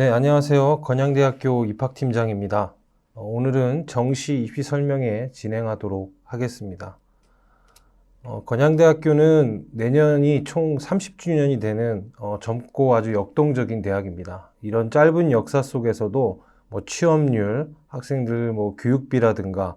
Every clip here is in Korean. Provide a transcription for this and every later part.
네, 안녕하세요. 건양대학교 입학팀장입니다. 어, 오늘은 정시 입시 설명회 진행하도록 하겠습니다. 어, 건양대학교는 내년이 총 30주년이 되는 어, 젊고 아주 역동적인 대학입니다. 이런 짧은 역사 속에서도 뭐 취업률, 학생들 뭐 교육비라든가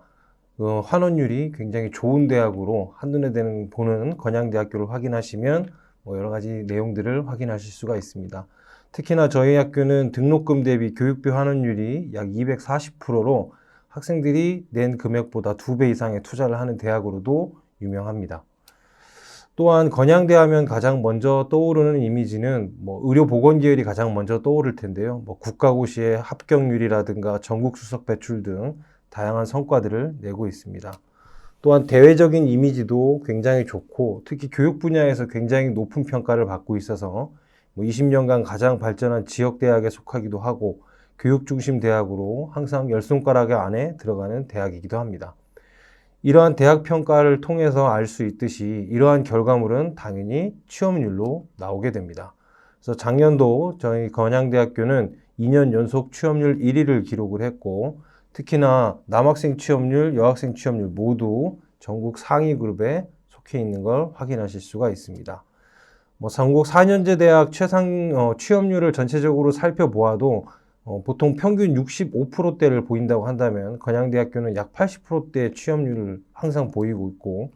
어, 환원율이 굉장히 좋은 대학으로 한눈에 되는 보는 건양대학교를 확인하시면 뭐 여러 가지 내용들을 확인하실 수가 있습니다. 특히나 저희 학교는 등록금 대비 교육비 환원율이 약 240%로 학생들이 낸 금액보다 두 배 이상의 투자를 하는 대학으로도 유명합니다. 또한 건양대 하면 가장 먼저 떠오르는 이미지는 뭐 의료보건 계열이 가장 먼저 떠오를 텐데요. 뭐 국가고시의 합격률이라든가 전국 수석 배출 등 다양한 성과들을 내고 있습니다. 또한 대외적인 이미지도 굉장히 좋고 특히 교육 분야에서 굉장히 높은 평가를 받고 있어서 뭐 20년간 가장 발전한 지역 대학에 속하기도 하고 교육 중심 대학으로 항상 열 손가락의 안에 들어가는 대학이기도 합니다. 이러한 대학 평가를 통해서 알 수 있듯이 이러한 결과물은 당연히 취업률로 나오게 됩니다. 그래서 작년도 저희 건양대학교는 2년 연속 취업률 1위를 기록을 했고 특히나 남학생 취업률, 여학생 취업률 모두 전국 상위 그룹에 속해 있는 걸 확인하실 수가 있습니다. 뭐 전국 4년제 대학 최상 어, 취업률을 전체적으로 살펴보아도 어, 보통 평균 65%대를 보인다고 한다면 건양대학교는 약 80%대 취업률을 항상 보이고 있고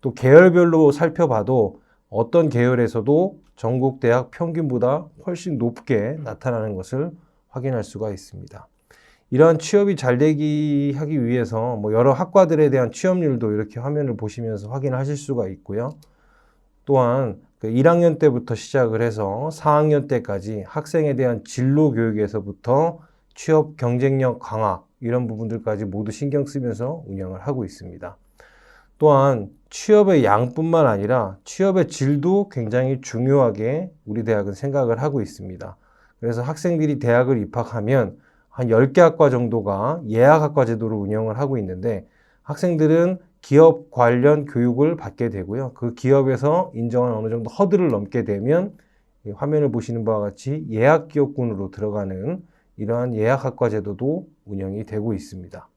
또 계열별로 살펴봐도 어떤 계열에서도 전국 대학 평균보다 훨씬 높게 나타나는 것을 확인할 수가 있습니다. 이러한 취업이 잘 되기 하기 위해서 뭐 여러 학과들에 대한 취업률도 이렇게 화면을 보시면서 확인하실 수가 있고요. 또한 그 1학년 때부터 시작을 해서 4학년 때까지 학생에 대한 진로 교육에서부터 취업 경쟁력 강화 이런 부분들까지 모두 신경 쓰면서 운영을 하고 있습니다. 또한 취업의 양뿐만 아니라 취업의 질도 굉장히 중요하게 우리 대학은 생각을 하고 있습니다. 그래서 학생들이 대학을 입학하면 한 10개 학과 정도가 예약학과 제도를 운영을 하고 있는데 학생들은 기업 관련 교육을 받게 되고요. 그 기업에서 인정한 어느 정도 허들을 넘게 되면 화면을 보시는 바와 같이 예약 기업군으로 들어가는 이러한 예약학과 제도도 운영이 되고 있습니다.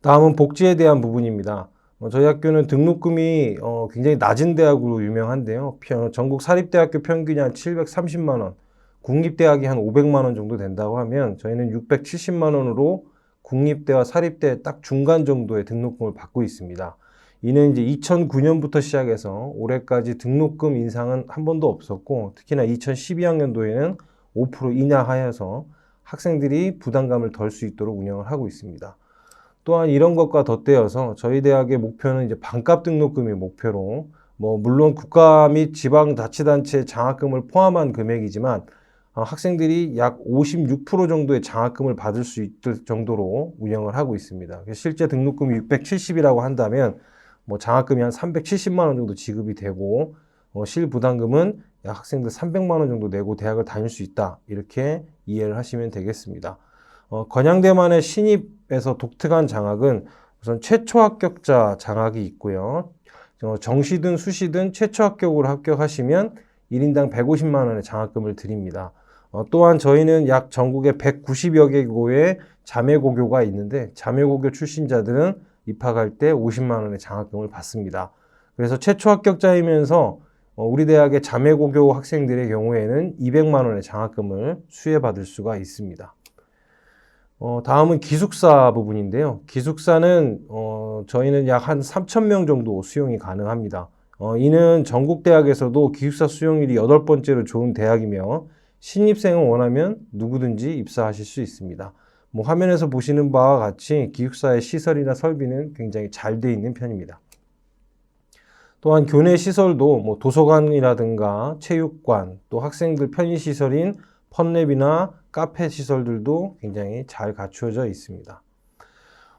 다음은 복지에 대한 부분입니다. 어, 저희 학교는 등록금이 어, 굉장히 낮은 대학으로 유명한데요. 전국 사립대학교 평균이 한 730만 원, 국립대학이 한 500만 원 정도 된다고 하면 저희는 670만 원으로 국립대와 사립대 딱 중간 정도의 등록금을 받고 있습니다. 이는 이제 2009년부터 시작해서 올해까지 등록금 인상은 한 번도 없었고 특히나 2012학년도에는 5% 인하하여서 학생들이 부담감을 덜 수 있도록 운영을 하고 있습니다. 또한 이런 것과 덧대어서 저희 대학의 목표는 이제 반값 등록금이 목표로 뭐 물론 국가 및 지방 자치단체 장학금을 포함한 금액이지만 어, 학생들이 약 56% 정도의 장학금을 받을 수 있을 정도로 운영을 하고 있습니다. 실제 등록금이 670이라고 한다면 뭐 장학금이 한 370만 원 정도 지급이 되고 어, 실부담금은 약 학생들 300만 원 정도 내고 대학을 다닐 수 있다 이렇게 이해를 하시면 되겠습니다. 어, 건양대만의 신입에서 독특한 장학은 우선 최초 합격자 장학이 있고요. 어, 정시든 수시든 최초 합격으로 합격하시면 1인당 150만 원의 장학금을 드립니다. 어, 또한 저희는 약 전국에 190여 개고의 자매고교가 있는데 자매고교 출신자들은 입학할 때 50만 원의 장학금을 받습니다. 그래서 최초 합격자이면서 어, 우리 대학의 자매고교 학생들의 경우에는 200만 원의 장학금을 수혜받을 수가 있습니다. 어, 다음은 기숙사 부분인데요. 기숙사는 어, 저희는 약 한 3천 명 정도 수용이 가능합니다. 어, 이는 전국 대학에서도 기숙사 수용률이 여덟 번째로 좋은 대학이며 신입생을 원하면 누구든지 입사하실 수 있습니다. 뭐 화면에서 보시는 바와 같이 기숙사의 시설이나 설비는 굉장히 잘 돼 있는 편입니다. 또한 교내 시설도 뭐 도서관이라든가 체육관, 또 학생들 편의 시설인 펀랩이나 카페 시설들도 굉장히 잘 갖추어져 있습니다.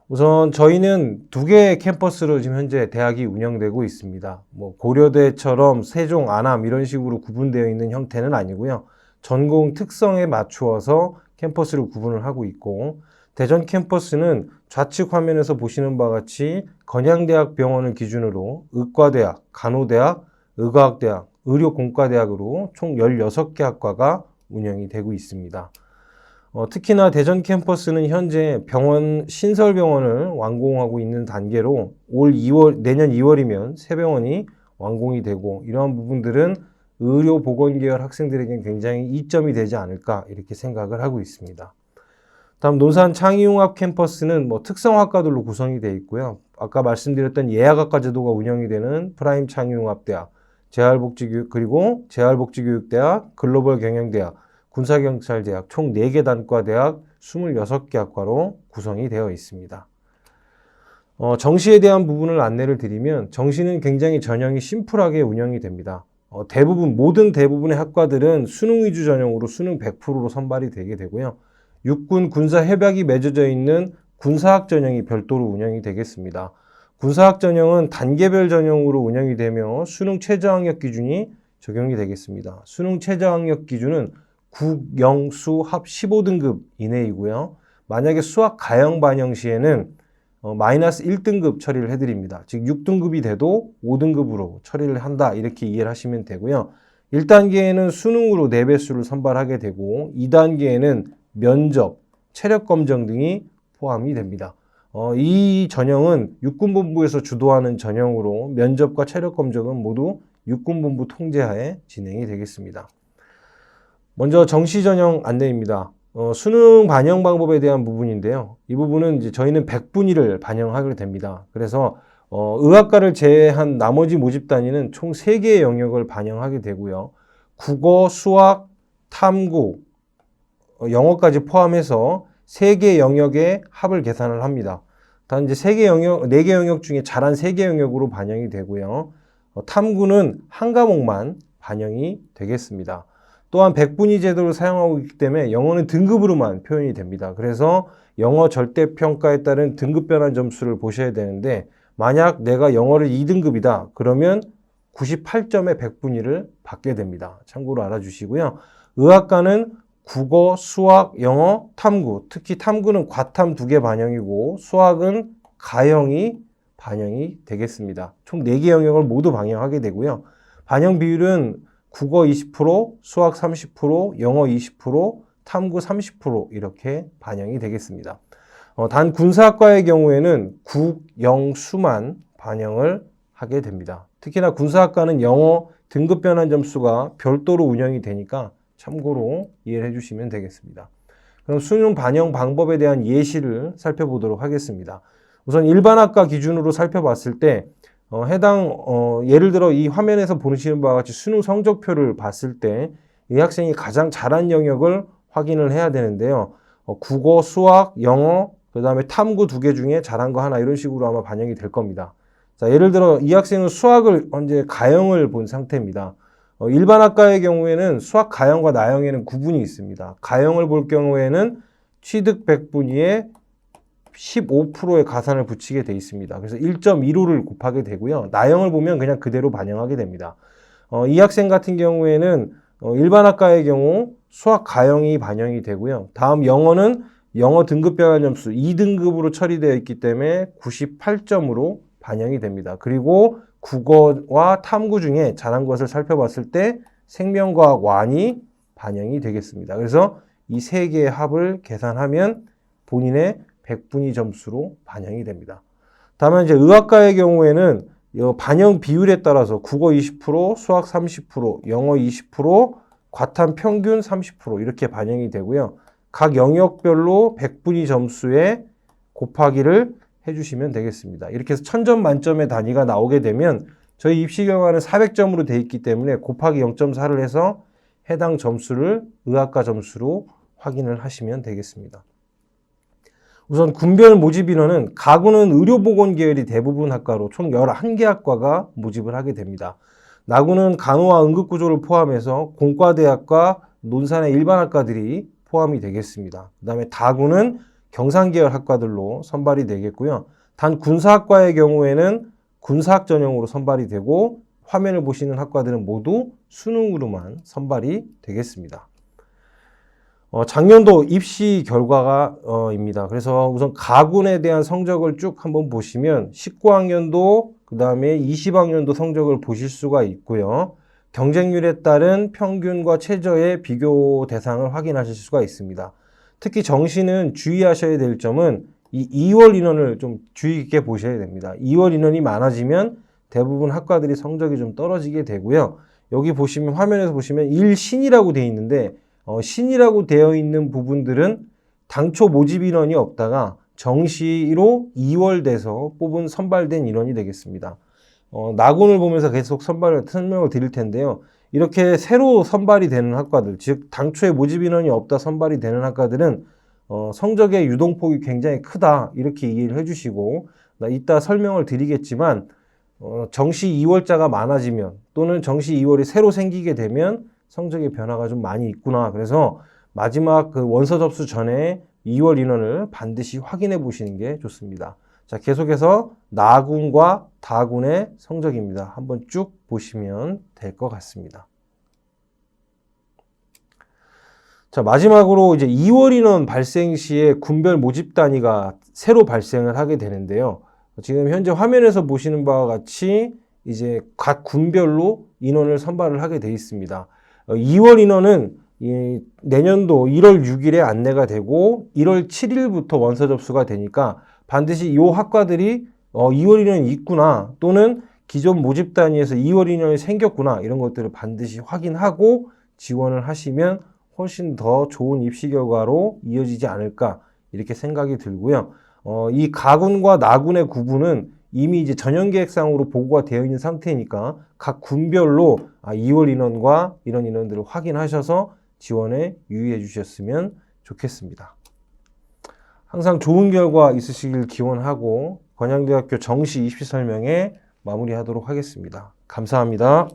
우선 저희는 두 개의 캠퍼스로 지금 현재 대학이 운영되고 있습니다. 뭐 고려대처럼 세종, 안암 이런 식으로 구분되어 있는 형태는 아니고요. 전공 특성에 맞추어서 캠퍼스를 구분을 하고 있고 대전 캠퍼스는 좌측 화면에서 보시는 바와 같이 건양대학 병원을 기준으로 의과대학, 간호대학, 의과학대학, 의료공과대학으로 총 16개 학과가 운영이 되고 있습니다. 어, 특히나 대전 캠퍼스는 현재 병원 신설 병원을 완공하고 있는 단계로 올 2월 내년 2월이면 새 병원이 완공이 되고 이러한 부분들은 의료 보건 계열 학생들에게 굉장히 이점이 되지 않을까 이렇게 생각을 하고 있습니다. 다음 논산 창의융합 캠퍼스는 뭐 특성학과들로 구성이 되어 있고요. 아까 말씀드렸던 예약학과 제도가 운영이 되는 프라임 창의융합대학, 재활복지교육 그리고 재활복지교육대학, 글로벌 경영대학, 군사경찰대학 총 4개 단과대학 26개 학과로 구성이 되어 있습니다. 어, 정시에 대한 부분을 안내를 드리면 정시는 굉장히 전형이 심플하게 운영이 됩니다. 어, 대부분 모든 대부분의 학과들은 수능 위주 전형으로 수능 100%로 선발이 되게 되고요. 육군 군사 협약이 맺어져 있는 군사학 전형이 별도로 운영이 되겠습니다. 군사학 전형은 단계별 전형으로 운영이 되며 수능 최저학력 기준이 적용이 되겠습니다. 수능 최저학력 기준은 국영수 합 15등급 이내이고요. 만약에 수학 가형 반영 시에는 어, 마이너스 1등급 처리를 해드립니다. 즉 6등급이 돼도 5등급으로 처리를 한다 이렇게 이해를 하시면 되고요. 1단계에는 수능으로 4배수를 선발하게 되고 2단계에는 면접, 체력 검정 등이 포함이 됩니다. 어, 이 전형은 육군본부에서 주도하는 전형으로 면접과 체력 검정은 모두 육군본부 통제하에 진행이 되겠습니다. 먼저 정시 전형 안내입니다. 어, 수능 반영 방법에 대한 부분인데요. 이 부분은 이제 저희는 100분위를 반영하게 됩니다. 그래서 어, 의학과를 제외한 나머지 모집 단위는 총 3개의 영역을 반영하게 되고요. 국어, 수학, 탐구, 어, 영어까지 포함해서 3개 영역의 합을 계산을 합니다. 단 이제 3개 영역, 4개 영역 중에 잘한 3개 영역으로 반영이 되고요. 어, 탐구는 한 과목만 반영이 되겠습니다. 또한 백분위 제도를 사용하고 있기 때문에 영어는 등급으로만 표현이 됩니다. 그래서 영어 절대평가에 따른 등급 변환 점수를 보셔야 되는데 만약 내가 영어를 2등급이다 그러면 98점의 백분위를 받게 됩니다. 참고로 알아주시고요. 의학과는 국어, 수학, 영어, 탐구 특히 탐구는 과탐 두 개 반영이고 수학은 가형이 반영이 되겠습니다. 총 4개 영역을 모두 반영하게 되고요. 반영 비율은 국어 20%, 수학 30%, 영어 20%, 탐구 30% 이렇게 반영이 되겠습니다. 어, 단 군사학과의 경우에는 국, 영, 수만 반영을 하게 됩니다. 특히나 군사학과는 영어 등급 변환 점수가 별도로 운영이 되니까 참고로 이해를 해주시면 되겠습니다. 그럼 수능 반영 방법에 대한 예시를 살펴보도록 하겠습니다. 우선 일반학과 기준으로 살펴봤을 때 어, 해당 어, 예를 들어 이 화면에서 보시는 바와 같이 수능 성적표를 봤을 때 이 학생이 가장 잘한 영역을 확인을 해야 되는데요. 어, 국어, 수학, 영어, 그 다음에 탐구 두 개 중에 잘한 거 하나 이런 식으로 아마 반영이 될 겁니다. 자, 예를 들어 이 학생은 수학을 현재 가형을 본 상태입니다. 어, 일반 학과의 경우에는 수학 가형과 나형에는 구분이 있습니다. 가형을 볼 경우에는 취득 100분위에 15%의 가산을 붙이게 돼 있습니다. 그래서 1.15를 곱하게 되고요. 나형을 보면 그냥 그대로 반영하게 됩니다. 어, 이 학생 같은 경우에는 어, 일반 학과의 경우 수학 가형이 반영이 되고요. 다음 영어는 영어 등급 변환 점수 2등급으로 처리되어 있기 때문에 98점으로 반영이 됩니다. 그리고 국어와 탐구 중에 잘한 것을 살펴봤을 때 생명과학 완이 반영이 되겠습니다. 그래서 이 세 개의 합을 계산하면 본인의 100분위 점수로 반영이 됩니다. 다만 이제 의학과의 경우에는 반영 비율에 따라서 국어 20%, 수학 30%, 영어 20%, 과탐 평균 30% 이렇게 반영이 되고요. 각 영역별로 100분위 점수에 곱하기를 해주시면 되겠습니다. 이렇게 해서 1000점 만점의 단위가 나오게 되면 저희 입시 결과는 400점으로 되어 있기 때문에 곱하기 0.4를 해서 해당 점수를 의학과 점수로 확인을 하시면 되겠습니다. 우선 군별 모집 인원은 가구는 의료보건 계열이 대부분 학과로 총 11개 학과가 모집을 하게 됩니다. 나구는 간호와 응급구조를 포함해서 공과대학과 논산의 일반 학과들이 포함이 되겠습니다. 그 다음에 다구는 경상계열 학과들로 선발이 되겠고요. 단 군사학과의 경우에는 군사학 전형으로 선발이 되고 화면을 보시는 학과들은 모두 수능으로만 선발이 되겠습니다. 어, 작년도 입시 결과가입니다. 그래서 우선 가군에 대한 성적을 쭉 한번 보시면 19학년도 그 다음에 20학년도 성적을 보실 수가 있고요. 경쟁률에 따른 평균과 최저의 비교 대상을 확인하실 수가 있습니다. 특히 정시는 주의하셔야 될 점은 이 2월 인원을 좀 주의 깊게 보셔야 됩니다. 2월 인원이 많아지면 대부분 학과들이 성적이 좀 떨어지게 되고요. 여기 보시면 화면에서 보시면 1신이라고 되어 있는데 어, 신이라고 되어 있는 부분들은 당초 모집 인원이 없다가 정시로 2월 돼서 뽑은 선발된 인원이 되겠습니다. 어, 나군을 보면서 계속 선발을 설명을 드릴 텐데요. 이렇게 새로 선발이 되는 학과들, 즉 당초에 모집 인원이 없다 선발이 되는 학과들은 어, 성적의 유동폭이 굉장히 크다 이렇게 이해를 해주시고 나 이따 설명을 드리겠지만 어, 정시 2월자가 많아지면 또는 정시 2월이 새로 생기게 되면 성적의 변화가 좀 많이 있구나. 그래서 마지막 그 원서 접수 전에 2월 인원을 반드시 확인해 보시는 게 좋습니다. 자, 계속해서 나군과 다군의 성적입니다. 한번 쭉 보시면 될 것 같습니다. 자, 마지막으로 이제 2월 인원 발생 시에 군별 모집 단위가 새로 발생을 하게 되는데요. 지금 현재 화면에서 보시는 바와 같이 이제 각 군별로 인원을 선발을 하게 돼 있습니다. 어, 2월 인원은 이 내년도 1월 6일에 안내가 되고 1월 7일부터 원서 접수가 되니까 반드시 이 학과들이 어, 2월 인원이 있구나 또는 기존 모집 단위에서 2월 인원이 생겼구나 이런 것들을 반드시 확인하고 지원을 하시면 훨씬 더 좋은 입시 결과로 이어지지 않을까 이렇게 생각이 들고요. 어, 이 가군과 나군의 구분은 이미 이제 전형계획상으로 보고가 되어 있는 상태니까 각 군별로 아, 2월 인원과 이런 인원들을 확인하셔서 지원에 유의해 주셨으면 좋겠습니다. 항상 좋은 결과 있으시길 기원하고 건양대학교 정시 입시 설명회 마무리하도록 하겠습니다. 감사합니다.